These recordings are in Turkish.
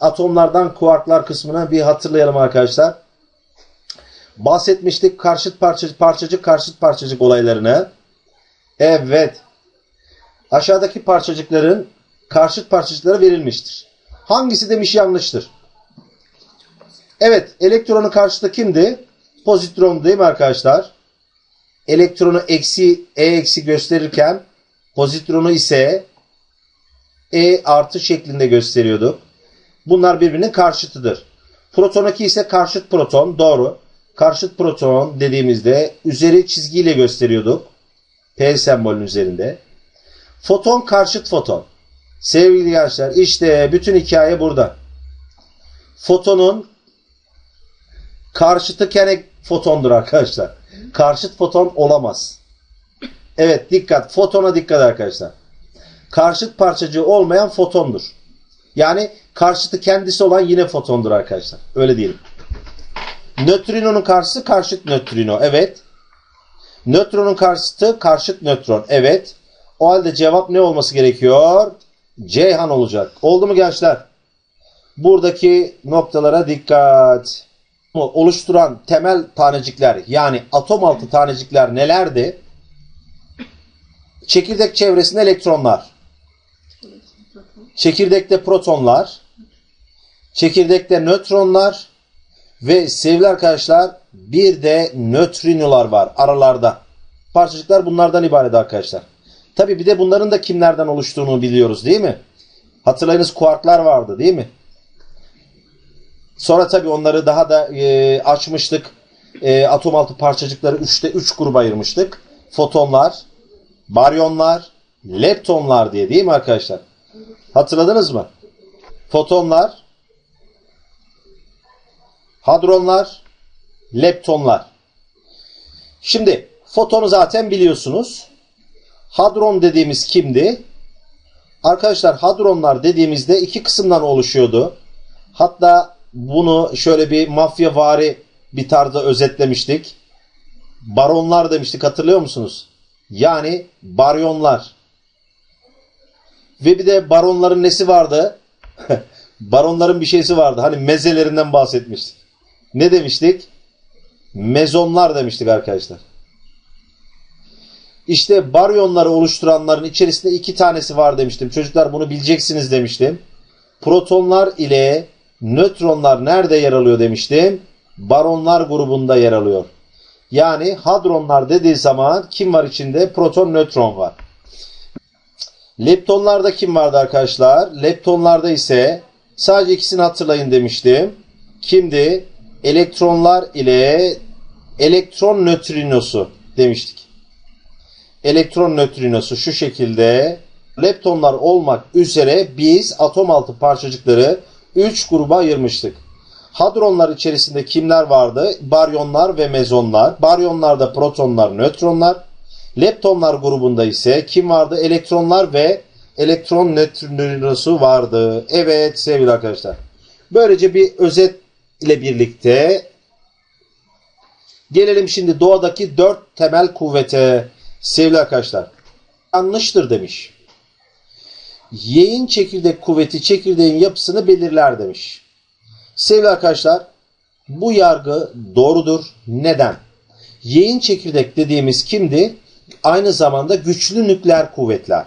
Atomlardan kuarklar kısmını bir hatırlayalım arkadaşlar. Bahsetmiştik karşıt parçacık, parçacık karşıt parçacık olaylarını. Evet. Aşağıdaki parçacıkların karşıt parçacıklara verilmiştir. Hangisi demiş yanlıştır? Evet, elektronun karşıtı kimdi? Pozitron değil mi arkadaşlar? Elektronu eksi E eksi gösterirken pozitronu ise E artı şeklinde gösteriyorduk. Bunlar birbirinin karşıtıdır. Proton 2 ise karşıt proton. Doğru. Karşıt proton dediğimizde üzeri çizgiyle gösteriyorduk. P sembolünün üzerinde. Foton karşıt foton. Sevgili gençler işte bütün hikaye burada. Fotonun karşıtı kene fotondur arkadaşlar. Karşıt foton olamaz. Evet dikkat. Fotona dikkat arkadaşlar. Karşıt parçacığı olmayan fotondur. Yani karşıtı kendisi olan yine fotondur arkadaşlar. Öyle diyelim. Nötrinonun karşısı karşıt nötrino. Evet. Nötronun karşıtı karşıt nötron. Evet. O halde cevap ne olması gerekiyor? Ceyhan olacak. Oldu mu gençler? Buradaki noktalara dikkat. Oluşturan temel tanecikler yani atom altı tanecikler nelerdi? Çekirdek çevresinde elektronlar. Çekirdekte protonlar. Çekirdekte nötronlar. Ve sevgili arkadaşlar bir de nötrinolar var aralarda. Parçacıklar bunlardan ibaret arkadaşlar. Tabi bir de bunların da kimlerden oluştuğunu biliyoruz değil mi? Hatırlayınız kuarklar vardı değil mi? Sonra tabi onları daha da e, açmıştık. E, atom altı parçacıkları 3'te 3 gruba ayırmıştık. Fotonlar, baryonlar, leptonlar diye değil mi arkadaşlar? Hatırladınız mı? Fotonlar, hadronlar, leptonlar. Şimdi fotonu zaten biliyorsunuz. Hadron dediğimiz kimdi? Arkadaşlar hadronlar dediğimizde iki kısımdan oluşuyordu. Hatta bunu şöyle bir mafya vari bir tarzda özetlemiştik. Baronlar demiştik hatırlıyor musunuz? Yani baryonlar. Ve bir de baronların nesi vardı? baronların bir şeysi vardı. Hani mezelerinden bahsetmiştik. Ne demiştik? Mezonlar demiştik arkadaşlar. İşte baryonları oluşturanların içerisinde iki tanesi var demiştim. Çocuklar bunu bileceksiniz demiştim. Protonlar ile nötronlar nerede yer alıyor demiştim. Baronlar grubunda yer alıyor. Yani hadronlar dediği zaman kim var içinde? Proton, nötron var. Leptonlarda kim vardı arkadaşlar? Leptonlarda ise sadece ikisini hatırlayın demiştim. Kimdi? Elektronlar ile elektron nötrinosu demiştik. Elektron nötrinosu şu şekilde leptonlar olmak üzere biz atom altı parçacıkları 3 gruba ayırmıştık. Hadronlar içerisinde kimler vardı? Baryonlar ve mezonlar. Baryonlarda protonlar, nötronlar. Leptonlar grubunda ise kim vardı? Elektronlar ve elektron nötrinosu vardı. Evet sevgili arkadaşlar. Böylece bir özet ile birlikte gelelim şimdi doğadaki dört temel kuvvete. Sevgili arkadaşlar. Yanlıştır demiş. Y'in çekirdek kuvveti çekirdeğin yapısını belirler demiş. Sevgili arkadaşlar bu yargı doğrudur. Neden? Y'in çekirdek dediğimiz kimdi? Aynı zamanda güçlü nükleer kuvvetler.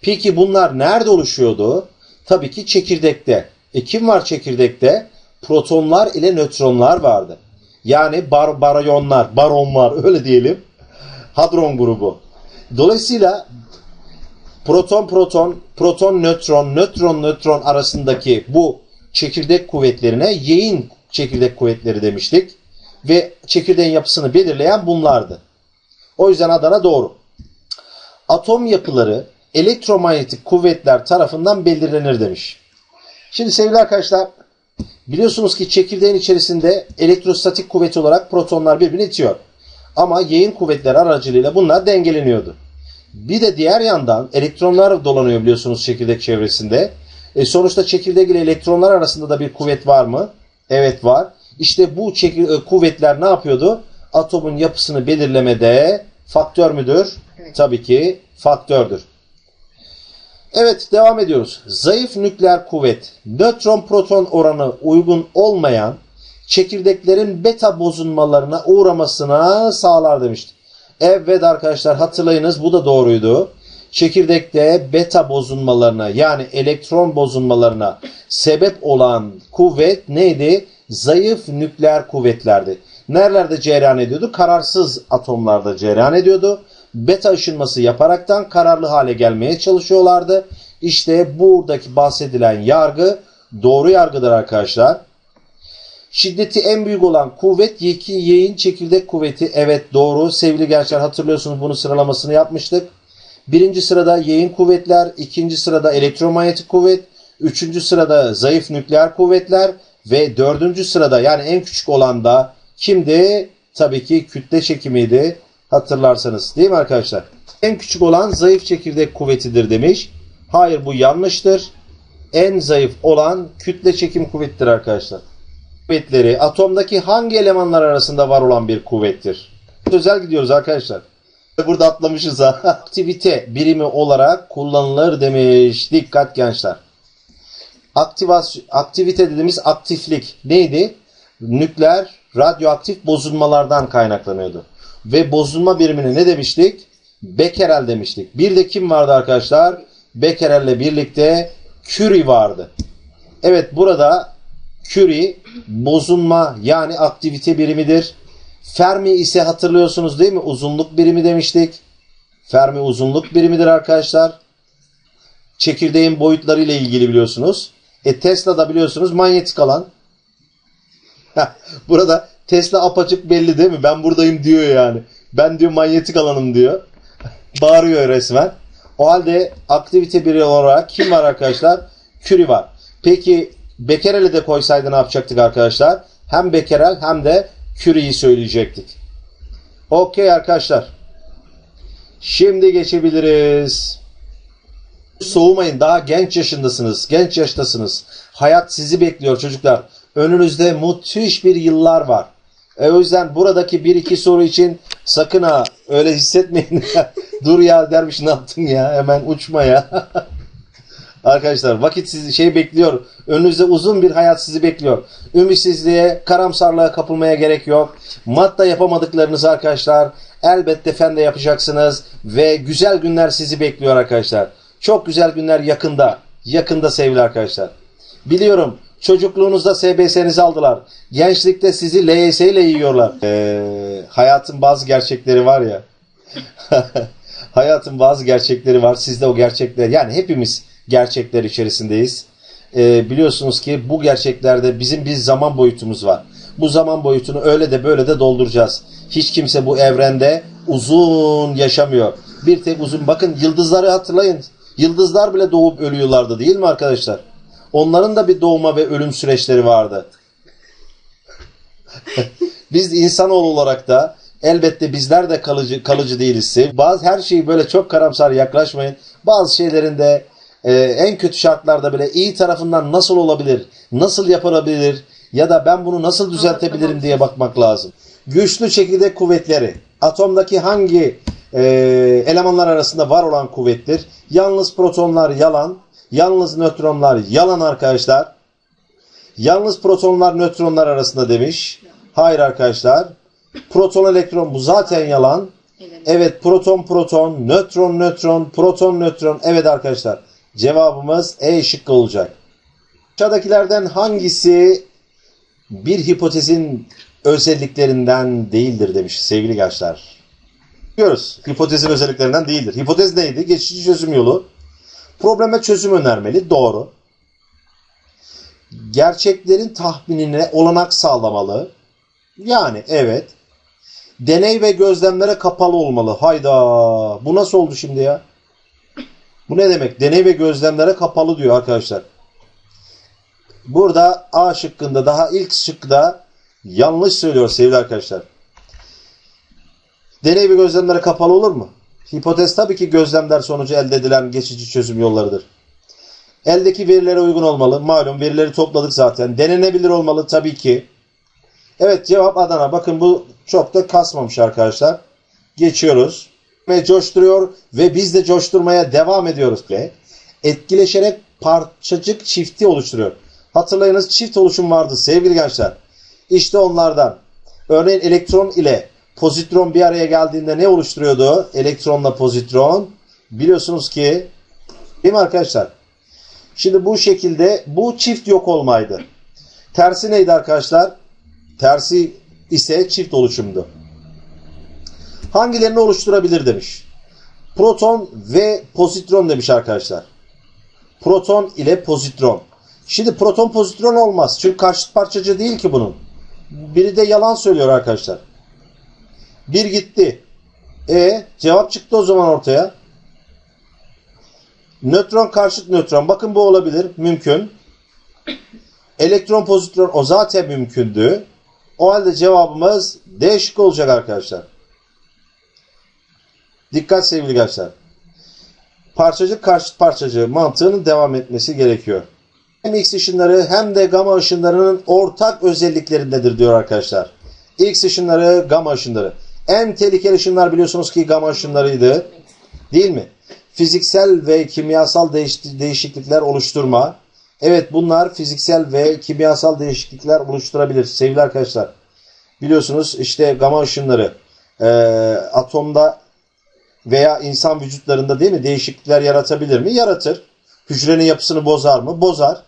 Peki bunlar nerede oluşuyordu? Tabii ki çekirdekte. E kim var çekirdekte? Protonlar ile nötronlar vardı. Yani bar baryonlar, baronlar öyle diyelim. Hadron grubu. Dolayısıyla proton proton, proton nötron, nötron nötron arasındaki bu çekirdek kuvvetlerine Y'in çekirdek kuvvetleri demiştik. Ve çekirdeğin yapısını belirleyen bunlardı. O yüzden Adana doğru. Atom yapıları elektromanyetik kuvvetler tarafından belirlenir demiş. Şimdi sevgili arkadaşlar biliyorsunuz ki çekirdeğin içerisinde elektrostatik kuvvet olarak protonlar birbirini itiyor. Ama yayın kuvvetleri aracılığıyla bunlar dengeleniyordu. Bir de diğer yandan elektronlar dolanıyor biliyorsunuz çekirdek çevresinde. E sonuçta çekirdek ile elektronlar arasında da bir kuvvet var mı? Evet var. İşte bu çekir- kuvvetler ne yapıyordu? Atomun yapısını belirlemede faktör müdür? Evet. Tabii ki faktördür. Evet devam ediyoruz. Zayıf nükleer kuvvet, nötron proton oranı uygun olmayan çekirdeklerin beta bozulmalarına uğramasına sağlar demişti. Evet arkadaşlar hatırlayınız bu da doğruydu. Çekirdekte beta bozulmalarına yani elektron bozulmalarına sebep olan kuvvet neydi? Zayıf nükleer kuvvetlerdi. Nerelerde cereyan ediyordu? Kararsız atomlarda cereyan ediyordu. Beta ışınması yaparaktan kararlı hale gelmeye çalışıyorlardı. İşte buradaki bahsedilen yargı doğru yargıdır arkadaşlar. Şiddeti en büyük olan kuvvet yeki yayın çekirdek kuvveti. Evet doğru sevgili gençler hatırlıyorsunuz bunu sıralamasını yapmıştık. Birinci sırada yayın kuvvetler, ikinci sırada elektromanyetik kuvvet, üçüncü sırada zayıf nükleer kuvvetler ve dördüncü sırada yani en küçük olan da kimdi? Tabii ki kütle çekimiydi hatırlarsanız değil mi arkadaşlar? En küçük olan zayıf çekirdek kuvvetidir demiş. Hayır bu yanlıştır. En zayıf olan kütle çekim kuvvettir arkadaşlar. Kuvvetleri atomdaki hangi elemanlar arasında var olan bir kuvvettir? Özel gidiyoruz arkadaşlar. Burada atlamışız ha. Aktivite birimi olarak kullanılır demiş. Dikkat gençler. Aktivasyon, aktivite dediğimiz aktiflik neydi? Nükleer radyoaktif bozulmalardan kaynaklanıyordu. Ve bozulma birimini ne demiştik? Bekerel demiştik. Bir de kim vardı arkadaşlar? Bekerel'le birlikte Curie vardı. Evet burada Curie bozulma yani aktivite birimidir. Fermi ise hatırlıyorsunuz değil mi? Uzunluk birimi demiştik. Fermi uzunluk birimidir arkadaşlar. Çekirdeğin boyutları ile ilgili biliyorsunuz. E Tesla da biliyorsunuz manyetik alan. Burada Tesla apaçık belli değil mi? Ben buradayım diyor yani. Ben diyor manyetik alanım diyor. Bağırıyor resmen. O halde aktivite biri olarak kim var arkadaşlar? Curie var. Peki Becquerel'i de koysaydı ne yapacaktık arkadaşlar? Hem Becquerel hem de Curie'yi söyleyecektik. Okey arkadaşlar. Şimdi geçebiliriz. Soğumayın. Daha genç yaşındasınız. Genç yaştasınız. Hayat sizi bekliyor çocuklar. Önünüzde müthiş bir yıllar var. E, o yüzden buradaki bir iki soru için sakın ha öyle hissetmeyin. Dur ya dermiş ne yaptın ya hemen uçma ya. Arkadaşlar vakit sizi şey bekliyor. Önünüzde uzun bir hayat sizi bekliyor. Ümitsizliğe, karamsarlığa kapılmaya gerek yok. Madda yapamadıklarınız arkadaşlar elbette fen de yapacaksınız ve güzel günler sizi bekliyor arkadaşlar. Çok güzel günler yakında. Yakında sevgili arkadaşlar. Biliyorum çocukluğunuzda SBS'nizi aldılar. Gençlikte sizi LYS ile yiyorlar. Ee, hayatın bazı gerçekleri var ya. hayatın bazı gerçekleri var. Sizde o gerçekler yani hepimiz gerçekler içerisindeyiz. Ee, biliyorsunuz ki bu gerçeklerde bizim bir zaman boyutumuz var. Bu zaman boyutunu öyle de böyle de dolduracağız. Hiç kimse bu evrende uzun yaşamıyor. Bir tek uzun bakın yıldızları hatırlayın. Yıldızlar bile doğup ölüyorlardı değil mi arkadaşlar? Onların da bir doğuma ve ölüm süreçleri vardı. Biz insanoğlu olarak da elbette bizler de kalıcı kalıcı değilizse bazı her şeyi böyle çok karamsar yaklaşmayın. Bazı şeylerin de e, en kötü şartlarda bile iyi tarafından nasıl olabilir, nasıl yapılabilir ya da ben bunu nasıl düzeltebilirim diye bakmak lazım. Güçlü çekirdek kuvvetleri atomdaki hangi e, elemanlar arasında var olan kuvvettir? Yalnız protonlar yalan, yalnız nötronlar yalan arkadaşlar. Yalnız protonlar nötronlar arasında demiş. Hayır arkadaşlar. Proton elektron bu zaten yalan. Evet proton proton, nötron nötron, proton nötron. Evet arkadaşlar. Cevabımız E şıkkı olacak. Aşağıdakilerden hangisi bir hipotezin özelliklerinden değildir demiş sevgili gençler. Biliyoruz. Hipotezin özelliklerinden değildir. Hipotez neydi? Geçici çözüm yolu. Probleme çözüm önermeli. Doğru. Gerçeklerin tahminine olanak sağlamalı. Yani evet. Deney ve gözlemlere kapalı olmalı. Hayda. Bu nasıl oldu şimdi ya? Bu ne demek? Deney ve gözlemlere kapalı diyor arkadaşlar. Burada A şıkkında daha ilk şıkkda yanlış söylüyor sevgili arkadaşlar. Deney ve gözlemlere kapalı olur mu? Hipotez tabii ki gözlemler sonucu elde edilen geçici çözüm yollarıdır. Eldeki verilere uygun olmalı. Malum verileri topladık zaten. Denenebilir olmalı tabii ki. Evet cevap Adana. Bakın bu çok da kasmamış arkadaşlar. Geçiyoruz. Ve coşturuyor ve biz de coşturmaya devam ediyoruz. Ve etkileşerek parçacık çifti oluşturuyor. Hatırlayınız çift oluşum vardı sevgili gençler. İşte onlardan. Örneğin elektron ile pozitron bir araya geldiğinde ne oluşturuyordu? Elektronla pozitron. Biliyorsunuz ki değil mi arkadaşlar? Şimdi bu şekilde bu çift yok olmaydı. Tersi neydi arkadaşlar? Tersi ise çift oluşumdu. Hangilerini oluşturabilir demiş. Proton ve pozitron demiş arkadaşlar. Proton ile pozitron. Şimdi proton pozitron olmaz. Çünkü karşıt parçacı değil ki bunun. Biri de yalan söylüyor arkadaşlar. Bir gitti. E cevap çıktı o zaman ortaya. Nötron karşıt nötron. Bakın bu olabilir. Mümkün. Elektron pozitron o zaten mümkündü. O halde cevabımız D şıkkı olacak arkadaşlar. Dikkat sevgili gençler. Parçacık karşıt parçacığı mantığının devam etmesi gerekiyor. Hem X ışınları hem de gamma ışınlarının ortak özelliklerindedir diyor arkadaşlar. X ışınları, gamma ışınları. En tehlikeli ışınlar biliyorsunuz ki gamma ışınlarıydı. Değil mi? Fiziksel ve kimyasal değiş değişiklikler oluşturma. Evet bunlar fiziksel ve kimyasal değişiklikler oluşturabilir sevgili arkadaşlar. Biliyorsunuz işte gamma ışınları e, atomda veya insan vücutlarında değil mi değişiklikler yaratabilir mi? Yaratır. Hücrenin yapısını bozar mı? Bozar.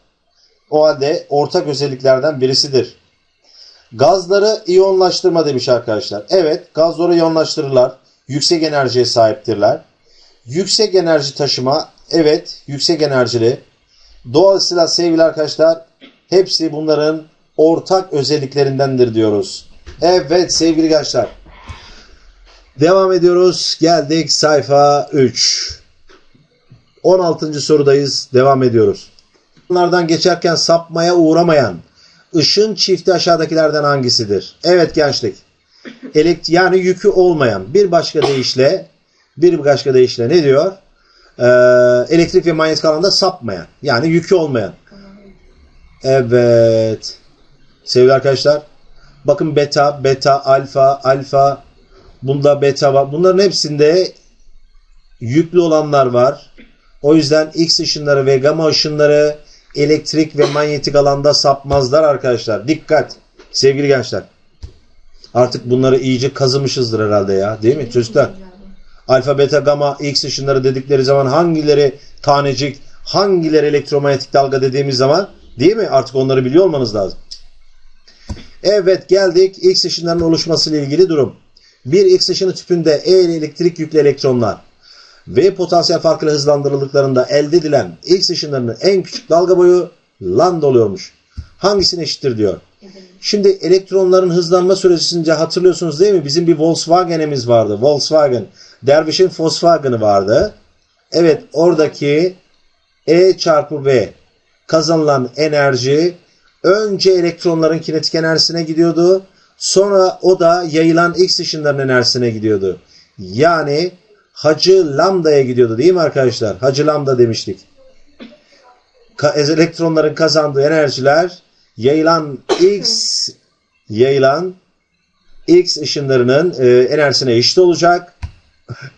O halde ortak özelliklerden birisidir. Gazları iyonlaştırma demiş arkadaşlar. Evet gazları iyonlaştırırlar. Yüksek enerjiye sahiptirler. Yüksek enerji taşıma evet yüksek enerjili. Dolayısıyla sevgili arkadaşlar hepsi bunların ortak özelliklerindendir diyoruz. Evet sevgili gençler. Devam ediyoruz. Geldik sayfa 3. 16. sorudayız. Devam ediyoruz. Bunlardan geçerken sapmaya uğramayan ışın çifti aşağıdakilerden hangisidir? Evet gençlik. Elekt yani yükü olmayan bir başka deyişle bir başka deyişle ne diyor? Ee, elektrik ve manyetik alanda sapmayan yani yükü olmayan. Evet. Sevgili arkadaşlar bakın beta, beta, alfa, alfa bunda beta var. Bunların hepsinde yüklü olanlar var. O yüzden X ışınları ve gamma ışınları elektrik ve manyetik alanda sapmazlar arkadaşlar. Dikkat sevgili gençler. Artık bunları iyice kazımışızdır herhalde ya. Değil mi çocuklar? Alfa, beta, gamma, X ışınları dedikleri zaman hangileri tanecik, hangileri elektromanyetik dalga dediğimiz zaman değil mi? Artık onları biliyor olmanız lazım. Evet geldik X ışınlarının oluşmasıyla ilgili durum. Bir X ışını tüpünde E elektrik yüklü elektronlar ve potansiyel farkıyla hızlandırıldıklarında elde edilen X ışınlarının en küçük dalga boyu lambda oluyormuş. Hangisine eşittir diyor. Şimdi elektronların hızlanma süresince hatırlıyorsunuz değil mi? Bizim bir Volkswagen'imiz vardı. Volkswagen. Derviş'in Volkswagen'ı vardı. Evet oradaki E çarpı V kazanılan enerji önce elektronların kinetik enerjisine gidiyordu. Sonra o da yayılan X ışınlarının enerjisine gidiyordu. Yani hacı lambdaya gidiyordu değil mi arkadaşlar? Hacı lambda demiştik. Ka- elektronların kazandığı enerjiler yayılan X yayılan X ışınlarının e, enerjisine eşit olacak.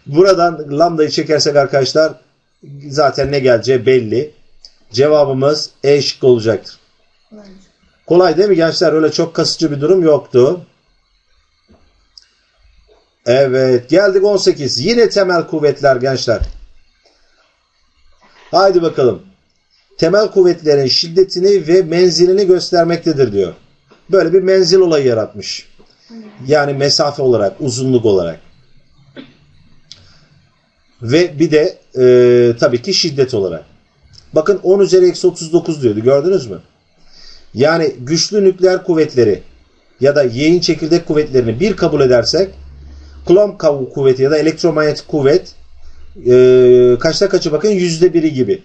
Buradan lambdayı çekersek arkadaşlar zaten ne geleceği belli. Cevabımız E şıkkı olacaktır. Kolay değil mi gençler? Öyle çok kasıcı bir durum yoktu. Evet geldik 18. Yine temel kuvvetler gençler. Haydi bakalım. Temel kuvvetlerin şiddetini ve menzilini göstermektedir diyor. Böyle bir menzil olayı yaratmış. Yani mesafe olarak, uzunluk olarak. Ve bir de e, tabii ki şiddet olarak. Bakın 10 üzeri eksi 39 diyordu. Gördünüz mü? Yani güçlü nükleer kuvvetleri ya da yayın çekirdek kuvvetlerini bir kabul edersek Coulomb kuvveti ya da elektromanyetik kuvvet e, kaçta kaçı bakın yüzde biri gibi.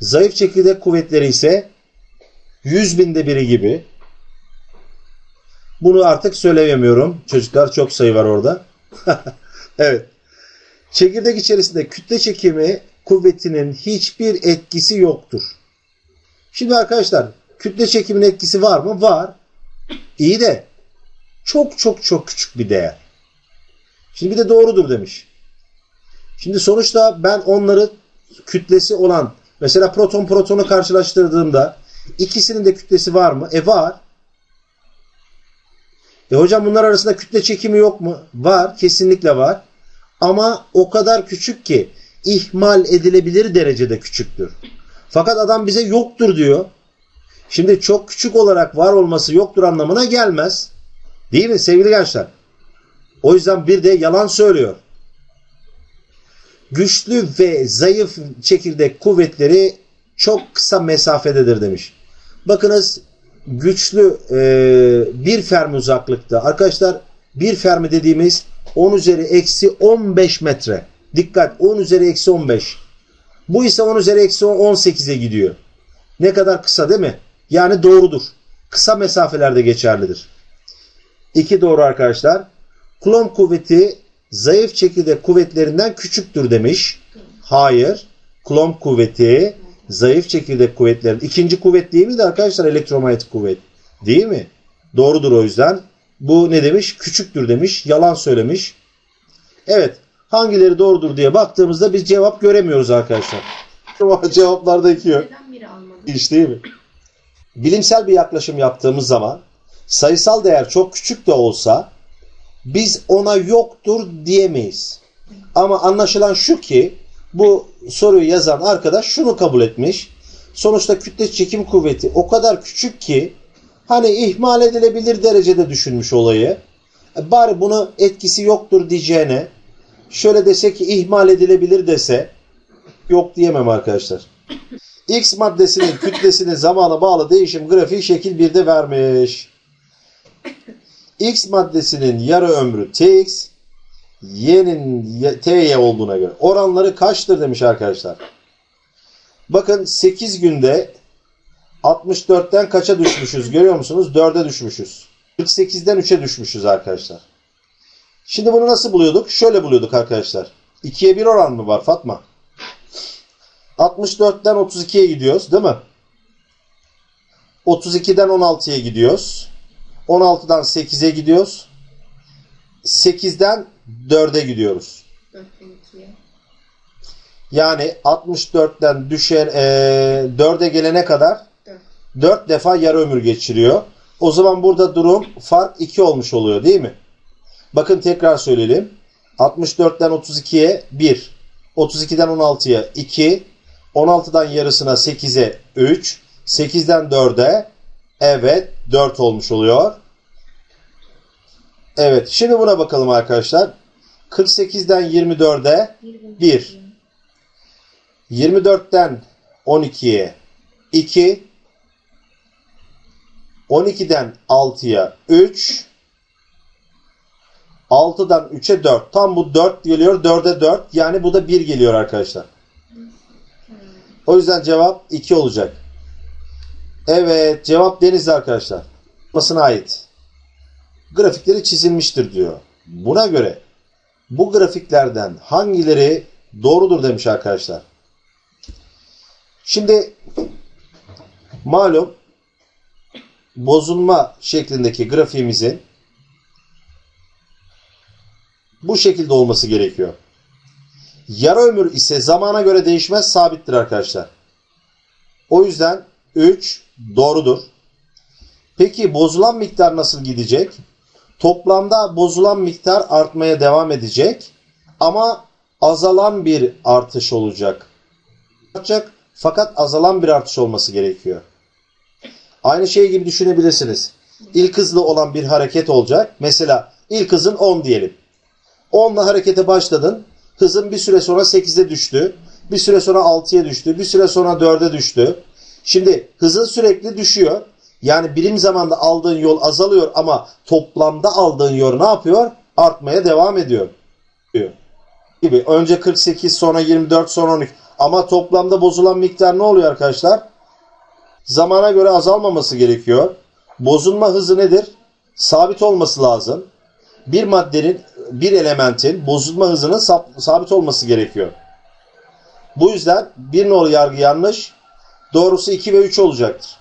Zayıf çekirdek kuvvetleri ise yüz binde biri gibi. Bunu artık söyleyemiyorum. Çocuklar çok sayı var orada. evet. Çekirdek içerisinde kütle çekimi kuvvetinin hiçbir etkisi yoktur. Şimdi arkadaşlar kütle çekimin etkisi var mı? Var. İyi de çok çok çok küçük bir değer. Şimdi bir de doğrudur demiş. Şimdi sonuçta ben onları kütlesi olan mesela proton protonu karşılaştırdığımda ikisinin de kütlesi var mı? E var. E hocam bunlar arasında kütle çekimi yok mu? Var. Kesinlikle var. Ama o kadar küçük ki ihmal edilebilir derecede küçüktür. Fakat adam bize yoktur diyor. Şimdi çok küçük olarak var olması yoktur anlamına gelmez. Değil mi sevgili gençler? O yüzden bir de yalan söylüyor. Güçlü ve zayıf çekirdek kuvvetleri çok kısa mesafededir demiş. Bakınız güçlü e, bir fermi uzaklıkta. Arkadaşlar bir fermi dediğimiz 10 üzeri eksi 15 metre. Dikkat 10 üzeri eksi 15. Bu ise 10 üzeri eksi 18'e gidiyor. Ne kadar kısa değil mi? Yani doğrudur. Kısa mesafelerde geçerlidir. İki doğru arkadaşlar. Kulomb kuvveti zayıf çekirdek kuvvetlerinden küçüktür demiş. Hayır. Kulomb kuvveti zayıf çekirdek kuvvetlerin ikinci kuvvet değil mi de arkadaşlar elektromanyetik kuvvet? Değil mi? Doğrudur o yüzden. Bu ne demiş? Küçüktür demiş. Yalan söylemiş. Evet. Hangileri doğrudur diye baktığımızda biz cevap göremiyoruz arkadaşlar. Cevaplarda iki yok. İş değil mi? Bilimsel bir yaklaşım yaptığımız zaman sayısal değer çok küçük de olsa biz ona yoktur diyemeyiz. Ama anlaşılan şu ki bu soruyu yazan arkadaş şunu kabul etmiş. Sonuçta kütle çekim kuvveti o kadar küçük ki hani ihmal edilebilir derecede düşünmüş olayı. E, Bari bunu etkisi yoktur diyeceğine şöyle dese ki ihmal edilebilir dese yok diyemem arkadaşlar. X maddesinin kütlesinin zamana bağlı değişim grafiği şekil 1'de vermiş. X maddesinin yarı ömrü Tx, Y'nin T'ye olduğuna göre oranları kaçtır demiş arkadaşlar. Bakın 8 günde 64'ten kaça düşmüşüz görüyor musunuz? 4'e düşmüşüz. 48'den 3'e düşmüşüz arkadaşlar. Şimdi bunu nasıl buluyorduk? Şöyle buluyorduk arkadaşlar. 2'ye 1 oran mı var Fatma? 64'ten 32'ye gidiyoruz değil mi? 32'den 16'ya gidiyoruz. 16'dan 8'e gidiyoruz. 8'den 4'e gidiyoruz. 4'ten 2'ye. Yani 64'ten düşen e, 4'e gelene kadar 4. 4 defa yarı ömür geçiriyor. O zaman burada durum fark 2 olmuş oluyor değil mi? Bakın tekrar söyleyelim. 64'ten 32'ye 1. 32'den 16'ya 2. 16'dan yarısına 8'e 3. 8'den 4'e evet 4 olmuş oluyor. Evet şimdi buna bakalım arkadaşlar. 48'den 24'e 1. 24'ten 12'ye 2. 12'den 6'ya 3. 6'dan 3'e 4. Tam bu 4 geliyor. 4'e 4. Yani bu da 1 geliyor arkadaşlar. O yüzden cevap 2 olacak. Evet. Cevap Denizli arkadaşlar. Basına ait. Grafikleri çizilmiştir diyor. Buna göre bu grafiklerden hangileri doğrudur demiş arkadaşlar. Şimdi malum bozulma şeklindeki grafiğimizin bu şekilde olması gerekiyor. Yarı ömür ise zamana göre değişmez sabittir arkadaşlar. O yüzden 3 doğrudur. Peki bozulan miktar nasıl gidecek? Toplamda bozulan miktar artmaya devam edecek ama azalan bir artış olacak. Artacak fakat azalan bir artış olması gerekiyor. Aynı şey gibi düşünebilirsiniz. İlk hızlı olan bir hareket olacak. Mesela ilk hızın 10 diyelim. 10'la harekete başladın. Hızın bir süre sonra 8'e düştü. Bir süre sonra 6'ya düştü. Bir süre sonra 4'e düştü. Şimdi hızın sürekli düşüyor. Yani birim zamanda aldığın yol azalıyor ama toplamda aldığın yol ne yapıyor? Artmaya devam ediyor. Diyor. Gibi. Önce 48 sonra 24 sonra 12. Ama toplamda bozulan miktar ne oluyor arkadaşlar? Zamana göre azalmaması gerekiyor. Bozulma hızı nedir? Sabit olması lazım. Bir maddenin, bir elementin bozulma hızının sab- sabit olması gerekiyor. Bu yüzden bir nolu yargı yanlış. Doğrusu 2 ve 3 olacaktır.